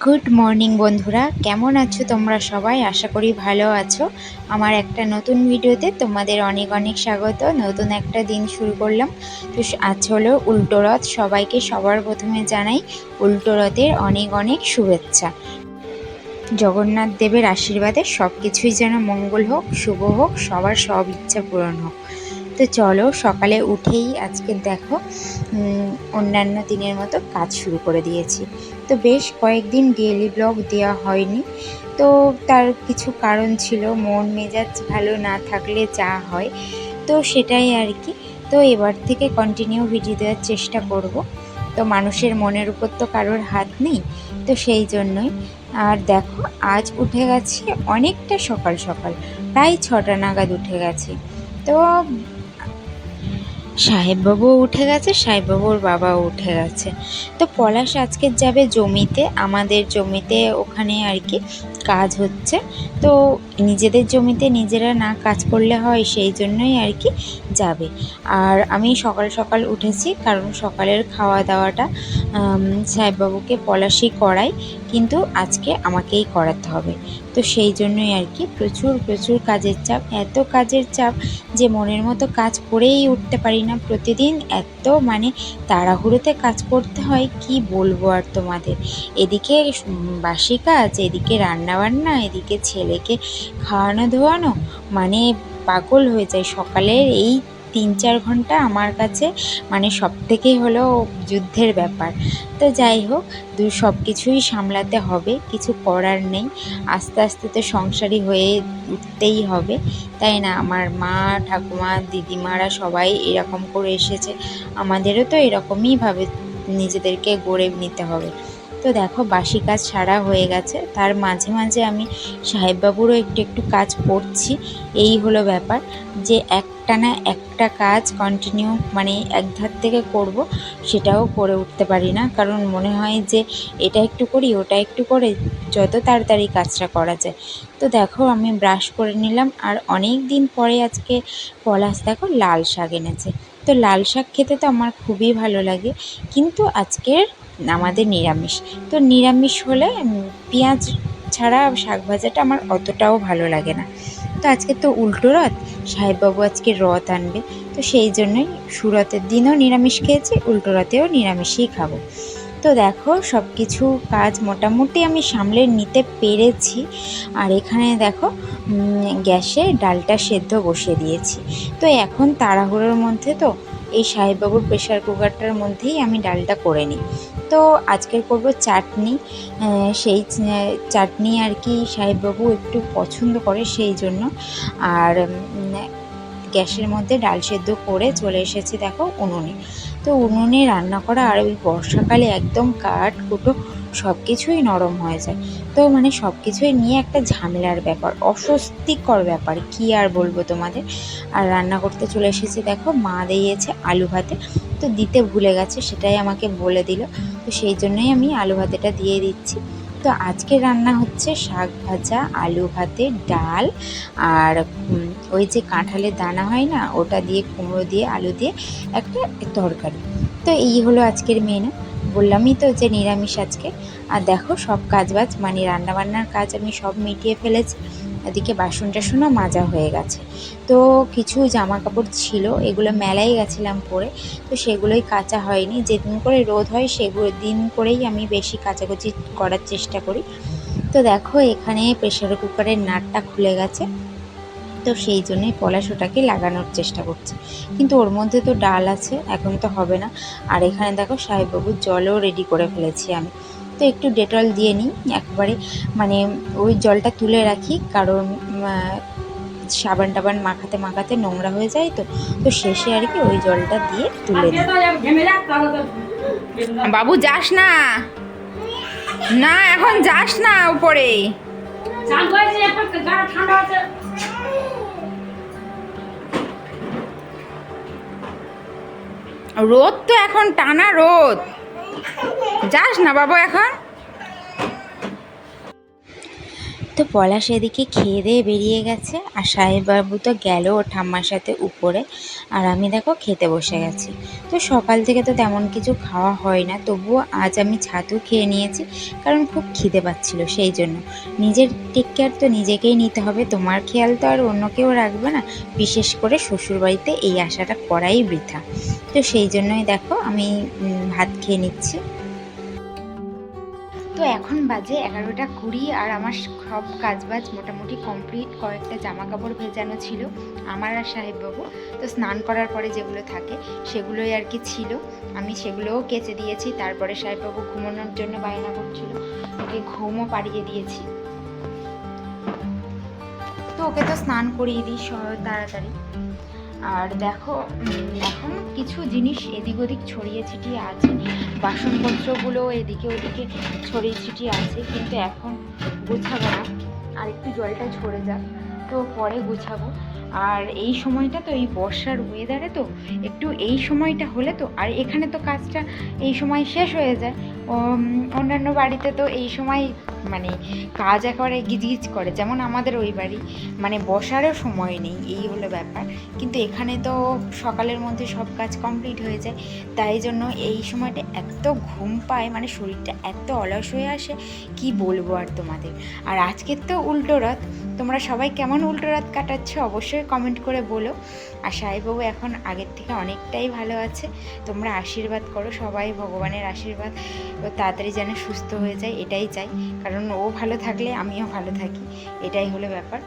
Good morning বন্ধুরা। কেমন আছো তোমরা সবাই? আশা করি ভালো আছো। আমার একটা নতুন ভিডিওতে তোমাদের অনেক অনেক স্বাগত। নতুন একটা দিন শুরু করলাম। তো আজ হলো উল্টো রথ। সবাইকে সবার প্রথমে জানাই উল্টো রথের অনেক অনেক শুভেচ্ছা। জগন্নাথ দেবের আশীর্বাদে সব কিছুই যেন মঙ্গল হোক, শুভ হোক, সবার সব ইচ্ছা পূরণ হোক। তো চলো সকালে উঠেই আজকে দেখো অন্যান্য দিনের মতো কাজ শুরু করে দিয়েছি। তো বেশ কয়েকদিন ডেলি ব্লগ দেওয়া হয়নি। তো তার কিছু কারণ ছিল, মন মেজাজ ভালো না থাকলে যা হয়। তো সেটাই আর কি। তো এবার থেকে কন্টিনিউ ভিডিও দেওয়ার চেষ্টা করব। তো মানুষের মনের উপর তো কারোর হাত নেই। তো সেই জন্যই। আর দেখো, আজ উঠে গেছে অনেকটা সকাল সকাল। প্রায় ছটা নাগাদ উঠে গেছে। তো সাহেববাবুও উঠে গেছে, সাহেববাবুর বাবাও উঠে গেছে। তো পলাশ আজকে যাবে জমিতে, আমাদের জমিতে ওখানে আর কি। কাজ হচ্ছে। তো নিজেদের জমিতে নিজেরা না কাজ করলে হয় সেই জন্যই আর কি যাবে। আর আমি সকাল সকাল উঠেছি কারণ সকালের খাওয়া দাওয়াটা সাহেববাবুকে পলাশি করাই, কিন্তু আজকে আমাকেই করাতে হবে। তো সেই জন্যই আর কি প্রচুর প্রচুর কাজের চাপ, এত কাজের চাপ যে মনের মতো কাজ করেই উঠতে পারি না। প্রতিদিন এত মানে তাড়াহুড়োতে কাজ করতে হয়, কি বলব আর তোমাদের? এদিকে বাসি কাজ, এদিকে রান্নাবান্না, এদিকে ছেলেকে খাওয়ানো ধোয়ানো মানে পাগল হয়ে যায়। সকালের এই তিন চার ঘণ্টা আমার কাছে মানে সব থেকেই হলো যুদ্ধের ব্যাপার। তো যাই হোক, দু সব কিছুই সামলাতে হবে, কিছু করার নেই। আস্তে আস্তে তো সংসারী হয়ে উঠতেই হবে। তাই না? আমার মা, ঠাকুমা, দিদিমারা সবাই এরকম করে এসেছে। আমাদেরও তো এরকমইভাবে নিজেদেরকে গড়ে নিতে হবে। তো দেখো, বাসি কাজ সারা হয়ে গেছে। তার মাঝে মাঝে আমি সাহেববাবুরও একটু একটু কাজ করছি। এই হলো ব্যাপার যে একটানা একটা কাজ কন্টিনিউ মানে এক ধার থেকে করব, সেটাও করে উঠতে পারি না। কারণ মনে হয় যে, এটা একটু করি, ওটা একটু করে যত তাড়াতাড়ি কাজটা করা যায়। তো দেখো, আমি ব্রাশ করে নিলাম আর অনেক দিন পরে আজকে পলাশ দেখো লাল শাক এনেছে। তো লাল শাক খেতে তো আমার খুবই ভালো লাগে। কিন্তু আজকের আমাদের নিরামিষ। তো নিরামিষ হলে পেঁয়াজ ছাড়া শাক ভাজাটা আমার অতটাও ভালো লাগে না। তো আজকে তো উল্টো রথ, সাহেববাবু আজকে রথ আনবে। তো সেই জন্যই সুরতের দিনও নিরামিষ খেয়েছি, উল্টো রথেও নিরামিষই খাব। তো দেখো সব কিছু কাজ মোটামুটি আমি সামলে নিতে পেরেছি। আর এখানে দেখো গ্যাসে ডালটা সেদ্ধ বসিয়ে দিয়েছি। তো এখন তাড়াহুড়োর মধ্যে তো এই সাহেববাবুর প্রেশার কুকারটার মধ্যেই আমি ডালটা করে নিই। তো আজকের করব চাটনি। সেই চাটনি আর কি সাহেববাবু একটু পছন্দ করে সেই জন্য। আর গ্যাসের মধ্যে ডাল সেদ্ধ করে চলে এসেছি দেখো উনুনে। তো উনুনে রান্না করা আর ওই বর্ষাকালে একদম কাঠ কুটো সব কিছুই নরম হয়ে যায়। তো মানে সব কিছুই নিয়ে একটা ঝামেলার ব্যাপার, অস্বস্তিকর ব্যাপার, কি আর বলব তোমাদের? আর রান্না করতে চলে এসেছি দেখো, মা দিয়েছে আলু ভাতে। তো দিতে ভুলে গেছে, সেটাই আমাকে বলে দিল। তো সেই জন্যই আমি আলু ভাতেটা দিয়ে দিচ্ছি। তো আজকে রান্না হচ্ছে শাক ভাজা, আলু ভাতে ডাল আর ওই যে কাঁঠালের দানা হয় না, ওটা দিয়ে কুমড়ো দিয়ে, আলু দিয়ে একটা তরকারি। তো এই হলো আজকের মেনু বললামই তো যে নিরামিষ আজকে। আর দেখো সব কাজ বাজ মানে রান্নাবান্নার কাজ আমি সব মিটিয়ে ফেলেছি। এদিকে বাসন টাসনও মাজা হয়ে গেছে। তো কিছু জামা কাপড় ছিল, এগুলো মেলায় গেছিলাম পরে, তো সেগুলোই কাঁচা হয়নি। যেদিন করে রোদ হয়, সেগুলো দিন করেই আমি বেশি কাচাকুচি করার চেষ্টা করি। তো দেখো, এখানে প্রেশার কুকারের নাটটা খুলে গেছে। তো সেই জন্যই পলাশ ওটাকে লাগানোর চেষ্টা করছে। কিন্তু ওর মধ্যে তো ডাল আছে, এখন তো হবে না। আর এখানে দেখো সাহেববাবুর জলও রেডি করে ফেলেছি আমি। তো একটু ডেটল দিয়ে নিই, একবারে মানে ওই জলটা তুলে রাখি, কারণ সাবান টাবান মাখাতে মাখাতে নোংরা হয়ে যায় তো তো শেষে আর কি ওই জলটা দিয়ে তুলে দিই বাবু যাস না। না, এখন যাস না উপরে। রোদ তো এখন, টানা রোদ। যাস না বাবা এখন। তো পলাশ এদিকে খেয়ে দিয়ে বেরিয়ে গেছে আর সাহেববাবু তো গেল ওর ঠাম্মার সাথে উপরে। আর আমি দেখো খেতে বসে গেছি। তো সকাল থেকে তো তেমন কিছু খাওয়া হয় না, তবুও আজ আমি ছাতু খেয়ে নিয়েছি কারণ খুব খিদে পাচ্ছিল সেই জন্য। নিজের টেক কেয়ার তো নিজেকেই নিতে হবে, তোমার খেয়াল তো আর অন্য কেউ রাখবে না, বিশেষ করে শ্বশুরবাড়িতে এই আশাটা করাই বৃথা। তো সেই জন্যই দেখো আমি ভাত খেয়ে নিচ্ছি। এখন বাজে এগারোটা কুড়ি আর আমার সব কাজবাজ মোটামুটি কমপ্লিট কয়েকটা জামা কাপড় ভেজানো ছিল আমার আর সাহেববাবু। তো স্নান করার পরে যেগুলো থাকে সেগুলোই আর কি ছিল। আমি সেগুলোও কেচে দিয়েছি, তারপরে সাহেববাবু ঘুমানোর জন্য বায়না করছিল। ওকে ঘুমও পাড়িয়ে দিয়েছি। তো ওকে তো স্নান করিয়ে দিই তাড়াতাড়ি। আর দেখো এখন কিছু জিনিস এদিক ওদিক ছড়িয়ে ছিটিয়ে আছে। বাসনপত্রগুলো এদিকে ওদিকে ছড়িয়ে ছিটিয়ে আছে, কিন্তু এখন গোছাবো না। আর একটু জলটা ছড়ে যাক, তো পরে গুছাবো। আর এই সময়টা তো এই বর্ষার ওয়েদারে তো একটু এই সময়টা হলে তো, আর এখানে তো কাজটা এই সময় শেষ হয়ে যায়। অন্যান্য বাড়িতে তো এই সময় মানে কাজ একেবারে গিজগিজ করে, যেমন আমাদের ওই বাড়ি। মানে বসারও সময় নেই, এই হলো ব্যাপার। কিন্তু এখানে তো সকালের মধ্যে সব কাজ কমপ্লিট হয়ে যায়। তাই জন্য এই সময়টা এত ঘুম পায় মানে শরীরটা এত অলস হয়ে আসে, কি বলব আর তোমাদের? আর আজকের তো উল্টো রথ, তোমরা সবাই কেমন উল্টো রথ কাটাচ্ছ? অবশ্যই কমেন্ট করে বলো। আর সাহেববাবু এখন আগের থেকে অনেকটাই ভালো আছে। তোমরা আশীর্বাদ করো, সবাই ভগবানের আশীর্বাদ। তাড়াতাড়ি যেন সুস্থ হয়ে যায়, এটাই চাই। কারণ ও ভালো থাকলে আমিও ভালো থাকি, এটাই হলো ব্যাপার।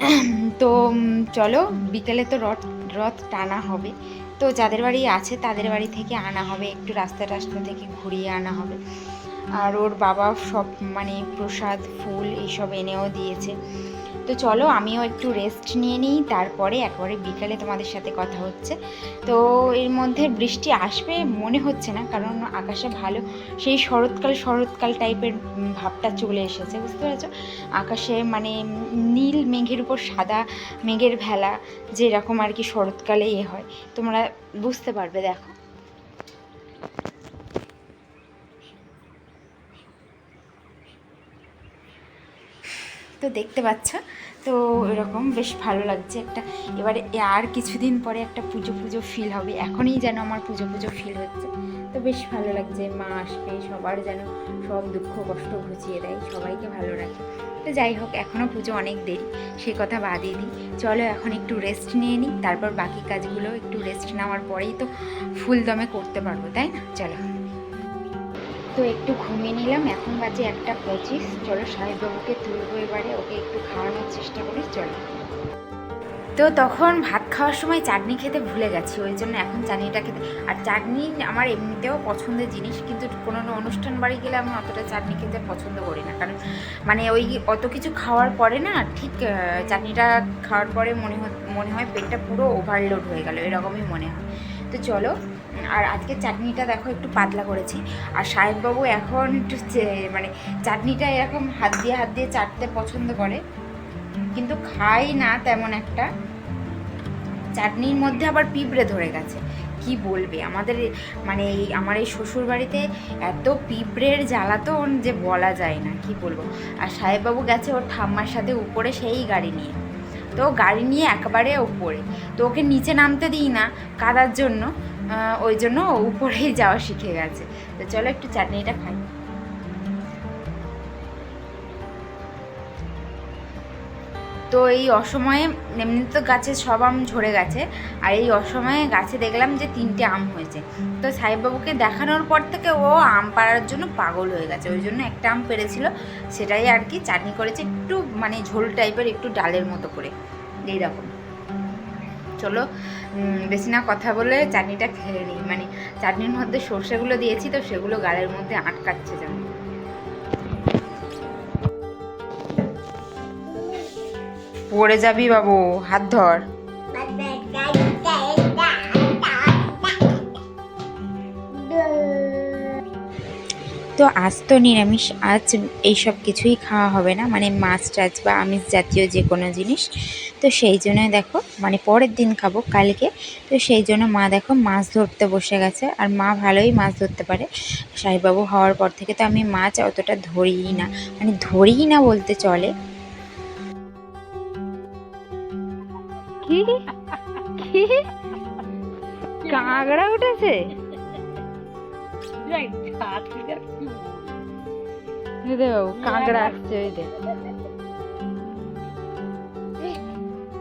তো চলো, বিকেলে তো রথ রথ টানা হবে। তো যাদের বাড়ি আছে তাদের বাড়ি থেকে আনা হবে, একটু রাস্তা রাস্তা থেকে ঘুরিয়ে আনা হবে। আর ওর বাবা সব মানে প্রসাদ, ফুল, এইসব এনেও দিয়েছে। তো চলো আমিও একটু রেস্ট নিয়ে নিই, তারপরে একবারে বিকালে তোমাদের সাথে কথা হচ্ছে। তো এর মধ্যে বৃষ্টি আসবে মনে হচ্ছে না, কারণ আকাশে ভালো সেই শরৎকাল শরৎকাল টাইপের ভাবটা চলে এসেছে, বুঝতে পেরেছ? আকাশে মানে নীল মেঘের উপর সাদা মেঘের ভেলা যেরকম আর কি শরৎকালে এ হয়, তোমরা বুঝতে পারবে, দেখো। তো দেখতে পাচ্ছ। তো এরকম বেশ ভালো লাগছে একটা। এবারে আর কিছুদিন পরে একটা পুজো পুজো ফিল হবে। এখনই যেন আমার পুজো পুজো ফিল হচ্ছে। তো বেশ ভালো লাগছে মা আসবে, সবার যেন সব দুঃখ কষ্ট ঘুচিয়ে দেয়, সবাইকে ভালো রাখে। তো যাই হোক এখনও পুজো অনেক দেরি সেই কথা বাদই দিই। চলো এখন একটু রেস্ট নিয়ে নিই, তারপর বাকি কাজগুলো একটু রেস্ট নেওয়ার পরেই তো ফুল দমে করতে পারব, তাই না? চলো। তো একটু ঘুমিয়ে নিলাম। এখন বাজে একটা পঁচিশ। চলো সাহেববাবুকে তুলবো এবারে। ওকে একটু খাওয়ানোর চেষ্টা করি। চলো। তো তখন ভাত খাওয়ার সময় চাটনি খেতে ভুলে গেছি। ওই জন্য এখন চাটনিটা খেতে আর চাটনি আমার এমনিতেও পছন্দের জিনিস, কিন্তু কোনো অনুষ্ঠান বাড়ি গেলে আমি অতটা চাটনি খেতে পছন্দ করি না। কারণ মানে ওই অত কিছু খাওয়ার পরে না, ঠিক চাটনিটা খাওয়ার পরে মনে মনে হয় পেটটা পুরো ওভারলোড হয়ে গেল। এরকমই মনে হয়। তো চলো আর আজকে চাটনিটা দেখো একটু পাতলা করেছি। আর সাহেববাবু এখন একটু মানে চাটনিটা এরকম হাত দিয়ে হাত দিয়ে চাটতে পছন্দ করে। কিন্তু খাই না তেমন একটা। চাটনির মধ্যে আবার পিঁপড়ে ধরে গেছে। কি বলবে? আমাদের মানে এই, আমার এই শ্বশুর বাড়িতে এত পিঁপড়ের জ্বালাতন যে বলা যায় না, কি বলব? আর সাহেববাবু গেছে ওর ঠাম্মার সাথে উপরে সেই গাড়ি নিয়ে। তো গাড়ি নিয়ে একেবারে ওপরে তো ওকে নিচে নামতে দিই না কাদার জন্য। ওই জন্য উপরেই যাওয়া শিখে গেছে। তো চলো একটু চাটনিটা খাই। তো এই অসময়ে এমনি তো গাছে সব আম ঝরে গেছে, আর এই অসময়ে গাছে দেখলাম যে তিনটে আম হয়েছে। তো সাহেববাবুকে দেখানোর পর থেকে ও আম পাড়ার জন্য পাগল হয়ে গেছে। ওই জন্য একটা আম পেরেছিল, সেটাই আর কি চাটনি করেছে একটু মানে ঝোল টাইপের একটু ডালের মতো করে। এইরকম। চলো বেশি না কথা বলে চাটনিটা খেয়ে নিই। মানে চাটনির মধ্যে সর্ষেগুলো দিয়েছি তো সেগুলো গালের মধ্যে আটকাচ্ছে যেমন। পড়ে যাবি বাবু, হাত ধর। তো আজ তো নিরামিষ, আজ এইসব কিছুই খাওয়া হবে না মানে মাছ টাছ বা আমিষ জাতীয় যে কোনো জিনিস। তো সেই জন্য দেখো মানে পরের দিন খাব কালকে। তো সেই জন্য মা দেখো মাছ ধরতে বসে গেছে, আর মা ভালোই মাছ ধরতে পারে। সাহেববাবু হওয়ার পর থেকে তো আমি মাছ অতটা ধরিই না মানে ধরিই না বলতে চলে। কাঁকড়া উঠেছে? বাবু কাঁকড়া আসছে ওই দেখ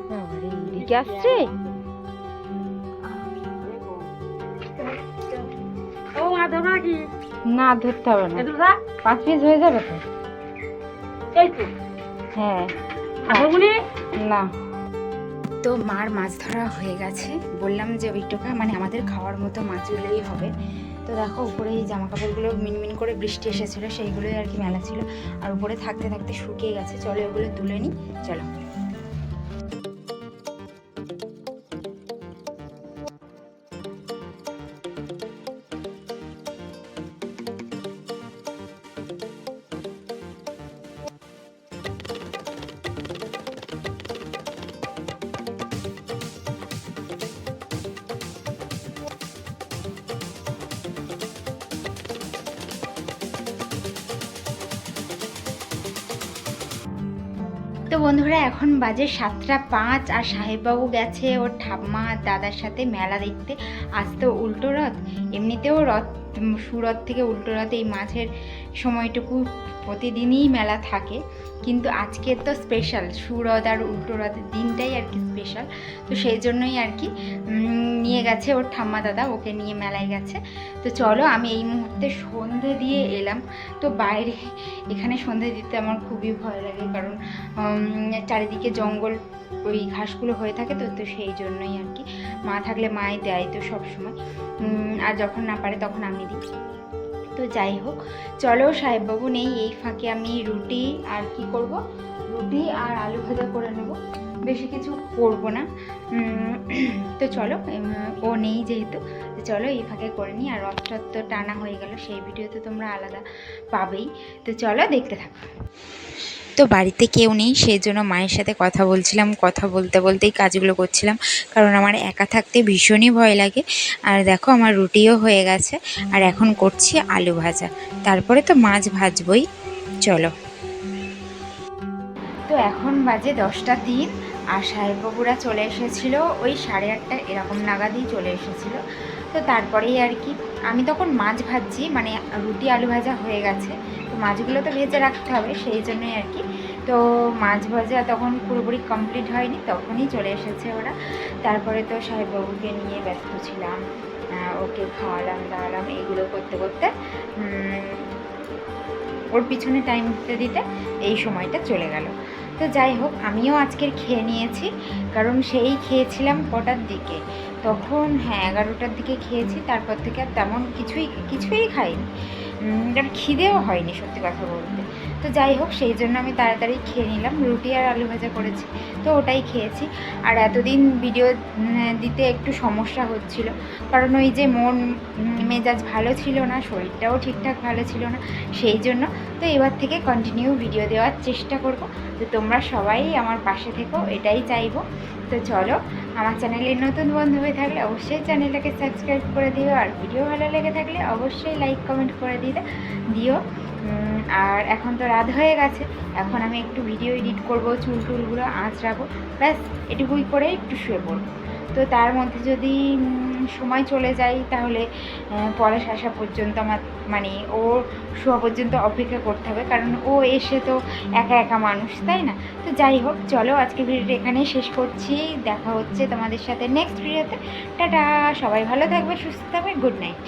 বাবারে, এদিকে আসছে না ধরতে হবে না পাঁচ পিস হয়ে যাবে তো হ্যাঁ না তো মার মাছ ধরা হয়ে গেছে। বললাম যে ওইটুকা মানে আমাদের খাওয়ার মতো মাছ হলেই হবে। তো দেখো, উপরে এই জামা কাপড়গুলো মিনমিন করে বৃষ্টি এসেছিল, সেইগুলোই আর কি মেলা ছিল। আর উপরে থাকতে থাকতে শুকিয়ে গেছে। চলো ওগুলো তুলে নিই। চলো। তো বন্ধুরা, এখন বাজে সাতটা পাঁচ আর সাহেববাবু গেছে ওর ঠাম্মা দাদার সাথে মেলা দেখতে। আজ তো উল্টো রথ। এমনিতেও রথ, সুরথ থেকে উল্টো রথ এই মাছের সময়টুকু প্রতিদিনই মেলা থাকে। কিন্তু আজকের তো স্পেশাল সুরদ আর উল্টো রথের দিনটাই আর কি স্পেশাল তো সেই জন্যই আর কি নিয়ে গেছে ওর ঠাম্মা দাদা, ওকে নিয়ে মেলায় গেছে। তো চলো, আমি এই মুহূর্তে সন্ধে দিয়ে এলাম। তো বাইরে, এখানে সন্ধে দিতে আমার খুবই ভয় লাগে, কারণ চারিদিকে জঙ্গল, ওই ঘাসগুলো হয়ে থাকে তো তো সেই জন্যই আর কি। মা থাকলে মাই দেয় তো সবসময়। আর যখন না পারে তখন আমি দিই। তো যাই হোক, চলো সাহেববাবু নেই, এই ফাঁকে আমি রুটি আর কি করব? রুটি আর আলু ভাজা করে নেব। বেশি কিছু করব না। তো চলো ও নেই যেহেতু চলো এই ফাঁকে করে নিই। আর রথটা তো টানা হয়ে গেল, সেই ভিডিও তো তোমরা আলাদা পাবেই। তো চলো দেখতে থাকো। তো বাড়িতে কেউ নেই, সেই জন্য মায়ের সাথে কথা বলছিলাম, কথা বলতে বলতেই কাজগুলো করছিলাম। কারণ আমার একা থাকতে ভীষণই ভয় লাগে। আর দেখো আমার রুটিও হয়ে গেছে। আর এখন করছি আলু ভাজা। তারপরে তো মাছ ভাজবই। চলো। তো এখন বাজে দশটা তিন। আর সাহেব সাহেববাবুরা চলে এসেছিল। ওই সাড়ে আটটা এরকম নাগাদই চলে এসেছিল। তো তারপরেই আর কি, আমি তখন মাছ ভাজছি। মানে রুটি আলু ভাজা হয়ে গেছে। মাছগুলো তো ভেজে রাখতে হবে, সেই জন্যই আর কি। তো মাছ ভাজা তখন পুরোপুরি কমপ্লিট হয়নি, তখনই চলে এসেছে ওরা। তারপরে তো সাহেববাবুকে নিয়ে ব্যস্ত ছিলাম ওকে খাওয়ালাম, দাওয়ালাম, এইগুলো করতে করতে ওর পিছনে টাইম দিতে দিতে এই সময়টা চলে গেল। তো যাই হোক, আমিও আজকের খেয়ে নিয়েছি, কারণ সেই খেয়েছিলাম কটার দিকে। তখন হ্যাঁ এগারোটার দিকে খেয়েছি, তারপর থেকে আর তেমন কিছুই কিছুই খাইনি। আর খিদেও হয়নি সত্যি কথা বলতে। তো যাই হোক, সেই জন্য আমি তাড়াতাড়ি খেয়ে নিলাম। রুটি আর আলু ভাজা করেছি, তো ওটাই খেয়েছি। আর এতদিন ভিডিও দিতে একটু সমস্যা হচ্ছিল। কারণ ওই যে মন মেজাজ ভালো ছিল না, শরীরটাও ঠিকঠাক ভালো ছিল না, সেই জন্য তো এবার থেকে কন্টিনিউ ভিডিও দেওয়ার চেষ্টা করব। তো তোমরা সবাই আমার পাশে থেকো, এটাই চাইব। তো চলো আমার চ্যানেলে নতুন বন্ধু হয়ে থাকলে অবশ্যই চ্যানেলটাকে সাবস্ক্রাইব করে দিও, আর ভিডিও ভালো লেগে থাকলে অবশ্যই লাইক, কমেন্ট করে দিতে, দিও। আর এখন তো রাত হয়ে গেছে, এখন আমি একটু ভিডিও এডিট করব, চুল টুলগুলো আঁচড়াবো, ব্যাস, এটুকুই করে একটু শুয়ে পড়ব। তো তার মধ্যে যদি সময় চলে যায়, তাহলে পলাশ আসা পর্যন্ত আমার মানে ও শোয়া পর্যন্ত অপেক্ষা করতে হবে, কারণ ও এসে তো একা একা মানুষ, তাই না? তো যাই হোক, চলো আজকে ভিডিওটা এখানেই শেষ করছি, দেখা হচ্ছে তোমাদের সাথে নেক্সট ভিডিওতে টাটা, সবাই ভালো থাকবে, সুস্থ থাকবে গুড নাইট